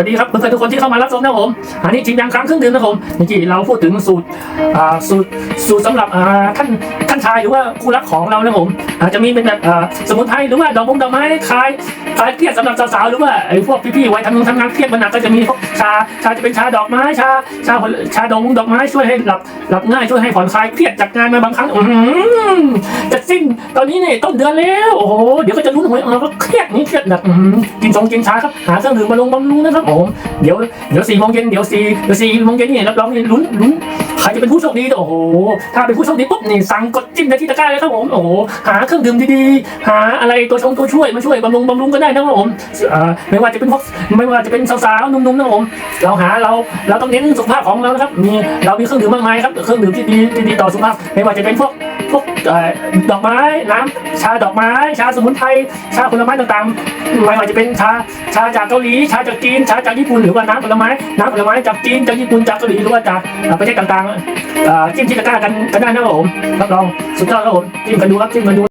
สวัสดีครับเพื่อนๆทุกคนที่เข้ามารับชมนะครับผมอันนี้จริงยังครั้งครื่องดื่มนะครับผมเมื่อกี้เราพูดถึงสูตรอ่าสูตรสูตรสำหรับอ่าท่านท่านชายหรือว่าคู่รักของเรานะครับผมอาจจะมีเป็นแบบอ่าสมุนไพรหรือว่าดอกมงดอกไม้คลายคลายเครียดสำหรับสาวๆหรือว่าไอ้พวกพี่ๆวัยทำงานทำงานเครียดมันหนักก็จะมีพวกชาชาจะเป็นชาดอกไม้ชาชาชาดอกมงดอกไม้ช่วยให้หลับหลับง่ายช่วยให้ผ่อนคลายเครียดจากงานมาบางครั้ง ตอนนี้เนี่ยต้นเดือนแล้ว โอ้โห เดี๋ยวก็จะลุ้นหวยเราก็เครียดนี่เครียดหนักกินสองกินชาครับ หาเครื่องดื่มมาลงบำรุงนะครับผมเดี๋ยว เดี๋ยวสี่โมงเย็น เดี๋ยวสี่เดี๋ยวสี่โมงเย็นนี่รับรองนี่ลุ้นลุ้นใครจะเป็นผู้โชคดี โอ้โห ถ้าเป็นผู้โชคดีปุ๊บนี่สั่งกดจิ้มในที่ตะกร้าเลยครับผม โอ้โห หาเครื่องดื่มดีๆ หาอะไรตัวชงตัวช่วยมาช่วยบำรุงบำรุงก็ได้นะครับผมเอ่อไม่ว่าจะเป็นพวกไม่ว่าจะเป็นสาวๆ หนุ่มๆนะครับผม เราหาเรา เราต้องเน้นสุขภาพของเรานะครับ มี เรามีเครื่องดื่มมากมายครับ เครื่องดื่มที่ดีที่ดีต่อสุขภาพ ไม่ว่าจะเป็นพวก พวกดอกไม้น้ำชาดอกไม้ ชาสมุนไพรชาผลไม้ต่างๆไม่ว่าจะเป็นชาชาจากเกาหลีชาจากจีนชาจากญี่ปุ่นหรือว่าน้ำผลไม้น้ำผลไม้จากจีนจากญี่ปุ่นจากเกาหลีหรือว่าจากประเทศต่างๆเอ่อจิ้มที่ตะกร้ากันกันได้นะครับผมรับรองสุดยอดครับผมจิ้มกันดูครับจิ้มกันดู